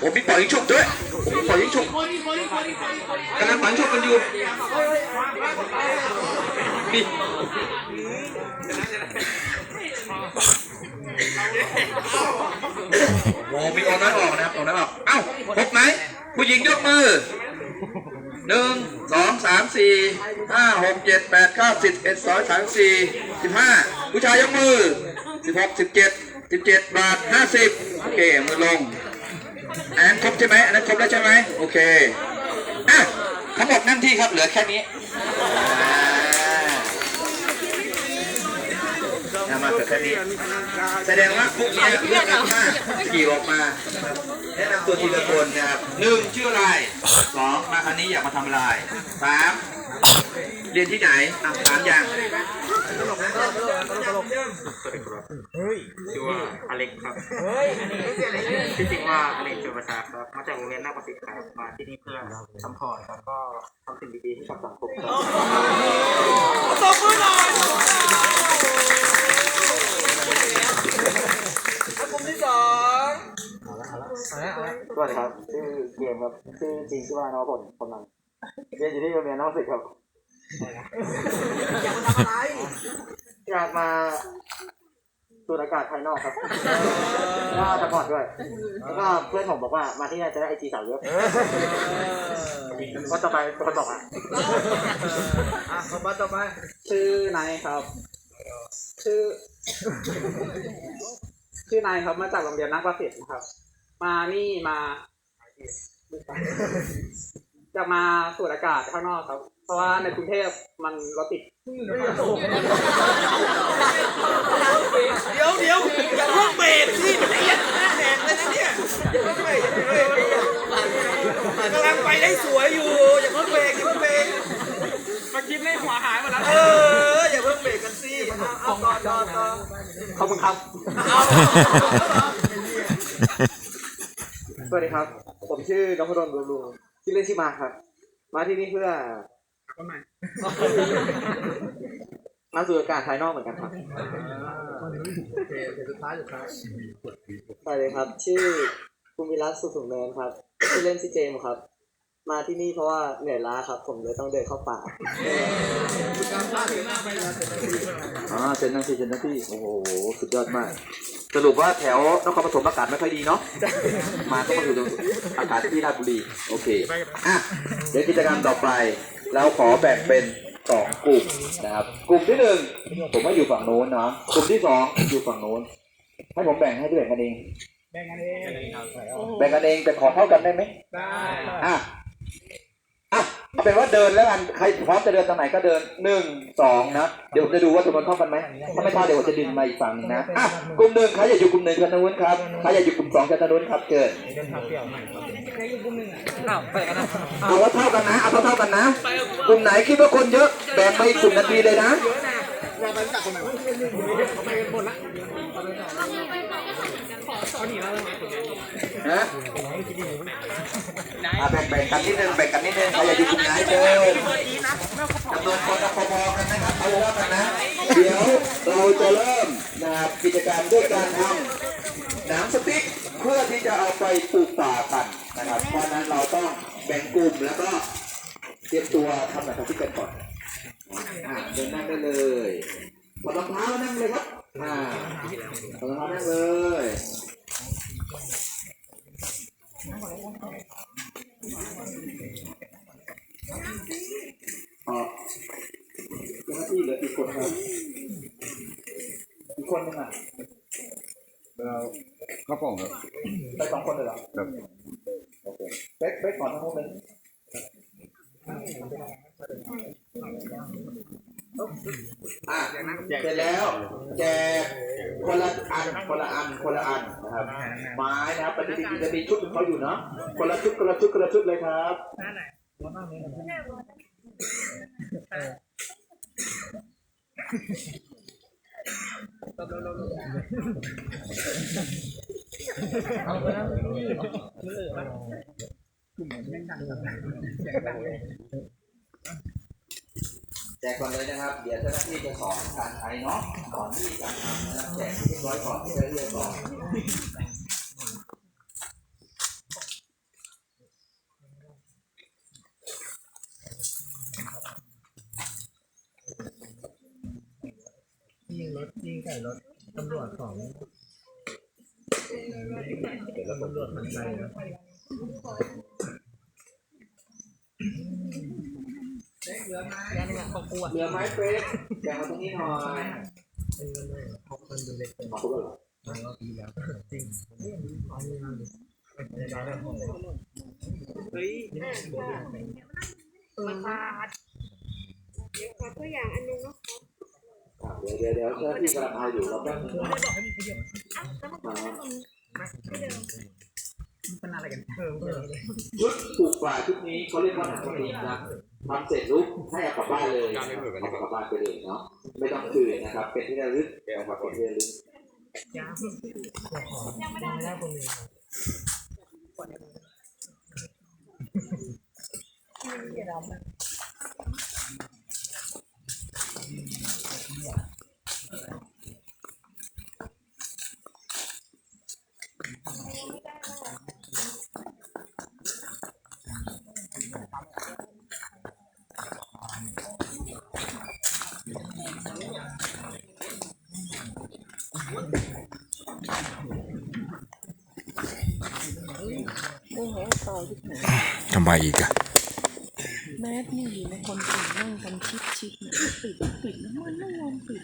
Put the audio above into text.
โอ้มีปล่อยยิงฉุบด้วยโอ้ปล่อยยิงฉุบกำลังปล่อยยิงฉุบกันอยู่นี่โอ้มีออกน้อยออกนะครับออกน้อยออกเอ้าพบไหมผู้หญิงยกมือหนึ่งสองสามสี่ห้าหกเจ็ดแปดเก้าสิบเอ็ดสองสามสี่สิบห้าผู้ชายยกมือสิบหกสิบเจ็ด สิบเจ็ดบาทห้าสิบโอเค มือลงอันนั้นครบใช่ไหมอันนั้นครบแล้วใช่ไหมโอเค อะทั้งหมดนั่นที่ครับเหลือแค่นี้อ่าอะมาเหลือแค่นี้ แสดงว่าพวกนี้เลือกกันมากี่ออกมา แนะนำตัวทีละคนนะครับหนึ่งชื่ออะไรสองมาครั้งนี้อยากมาทำอะไรสามเรียนที่ไหนอะสามอย่าง ชื่อว่าอเล็กครับชื่อจริงว่าอเล็กจุประชาครับ มาจากโรงเรียนนาฏศิลป์ครับ มาที่นี่เพื่อทำพอร์ตแล้วก็ทำสิ่งดีๆให้กับสังคมครับสวัสดีครับชื่อเกมครับชื่อจริงชื่อว่านวพลคนนั้นเรียนอยู่ที่โรงเรียนนาฏศิลป์ครับ อยากมาสูดอากาศภายนอกครับก็สปอร์ตด้วย แล้วก็เพื่อนผมบอกว่ามาที่นี่จะได้ไอจีสาวเยอะก็ต่อไปคนบอกอะอะขอบัตต่อไปชื่อนายครับ ชื่อ ชื่อนายครับมาจากโรงเรียนนักประสิทธิ์ครับ มานี่มา จะมาสูดอากาศข้างนอกครับ เพราะว่าในกรุงเทพมันรถติดเดี๋ยวเดี๋ยวอย่าเพิ่งเบรกสิมันเอียดหน้าแหกเลยนะเนี่ยอย่าเพิ่งเบรกอย่าเพิ่งเบรกกำลังไปได้สวยอยู่อย่าเพิ่งเบรกอย่าเพิ่งเบรกมาคิดในหัวหายหมดแล้วเอออย่าเพิ่งเบรกกันสิเอาเอาต่อต่อต่อขอบคุณครับเอาสวัสดีครับ ผมชื่อนพดลบุญลุงชื่อเล่นชื่อมาครับ มาที่นี่เพื่อ มาสู่อากาศภายนอกเหมือนกันครับโอเคสุดท้ายสุดท้ายสวัสดีครับ ชื่อภูมิรัตน์สุขสุขเนินครับชื่อเล่นชื่อเจมส์ครับ มาที่นี่เพราะว่าเหนื่อยล้าครับ ผมเลยต้องเดินเข้าป่าการพลาดถึงหน้าไปแล้วเสร็จแล้วพี่อ่าเซนนั่งที่เซนนั่งที่โอ้โหสุดยอดมาก สรุปว่าแถวนครปฐมอากาศไม่ค่อยดีเนาะมาต้องมาอยู่ตรงอากาศที่ราชบุรีโอเคอะเดี๋ยวกิจกรรมต่อไป เราขอแบ่งเป็นสองกลุ่มนะครับ กลุ่มที่หนึ่งผมว่าอยู่ฝั่งโน้นเนาะกลุ่มที่สองอยู่ฝั่งโน้นให้ผมแบ่งให้ด้วยกันเองแบ่งกันเองแบ่งกันเองแต่ขอเท่ากันได้ไหมได้อะอะ เอาเป็นว่าเดินแล้วกันใครพร้อมจะเดินตรงไหนก็เดินหนึ่งสองนะเดี๋ยวผมจะดูว่าจำนวนเท่ากันไหมถ้าไม่เท่าเดี๋ยวผมจะดึงมาอีกฝั่งหนึงนะอะกลุ่มหนึ่งใครอยากอยู่กลุ่มหนึ่งกันนู้นครับใครอยากอยู่กลุ่มสองกันนู้นครับเกิดอ้าวไปกันนะเอาว่าเท่ากันนะเอาเท่าเท่าๆกันนะ กลุ่มไหนคิดว่าคนเยอะแบ่งไปอีกกลุ่มนาทีเลยนะเราไปจากคนไหนไปกันหมดละนะ อะแบ่งแบ่งกันนิดนึงแบ่งกันนิดนึงใครอยากอยู่กลุ่มไหนเชิญจำนวนคนพอๆกันนะครับเอาเท่ากันนะ เดี๋ยวเราจะเริ่มนะครับกิจกรรมด้วยการทำหนังสติ๊กเพื่อที่จะเอาไปปลูกป่ากันนะครับ เพราะฉะนั้นเราต้องแบ่งกลุ่มแล้วก็เตรียมตัวทำหนังสติ๊กกันก่อนอะเดินนั่งได้เลยถอดรองเท้าวนั่งเลยครับอ่าถอดรองเท้านั่งเลย อ๋อเจ้าหน้าที่เหลืออีกคนครับอีก คนนึงอะครับผมครับไปสองคนเลยเหรอครับโอเคเบ๊กเบ๊กก่อนทั้งคู่เลยอะเสร็จแล้ว แจกคนละอันคนละอันคนละอันนะครับ ไม้นะครับปฏิทินจะมีชุดของเขาอยู่เนาะคนละชุดคนละชุดคนละชุดเลยครับ เอาไปแล้วกลุ่มแม่งดังแบบแจกก่อนเลยนะครับ เดี๋ยวเจ้าหน้าที่จะสอนการใช้เนาะก่อนที่จะทำนะครับแจกเรียบร้อยก่อนที่จะเรียกก่อน ถยิงใส่รถตำรวจของเดี๋ยวรถตำรวจมันไปนะเหลือไม้เฟสแบ่งมาตรงนี้หน่อยมันดูเล็กขอบคุณครับมันก็ดีแล้วจริงอันนี้มันเป็นร้านแบบของเฮ้ยขอตัวอย่างอัน เดี๋ยวเดี๋ยวเจ้าที่กำลังเอาอยู่เราแป๊บนึงนะอะแล้วมันมาที่เดิมมันเป็นอะไรกันเออเออชุดปลูกป่าชุดนี้เขาเรียกว่าหนังสติ๊กนะทำเสร็จลุกให้เอากลับบ้านเลยเอากลับบ้านไปเลยเนาะไม่ต้องคืนนะครับ เป็นที่ระลึกเอามาเป็นที่ระลึกยังยังไม่ได้ตรงนี้ที่เราำไมอีกอะแมสนี่อยู่ในคนอื่นนั่งกันชิดชิดๆเนี่ยปิดปิดแล้วมันไม่ยอมปิด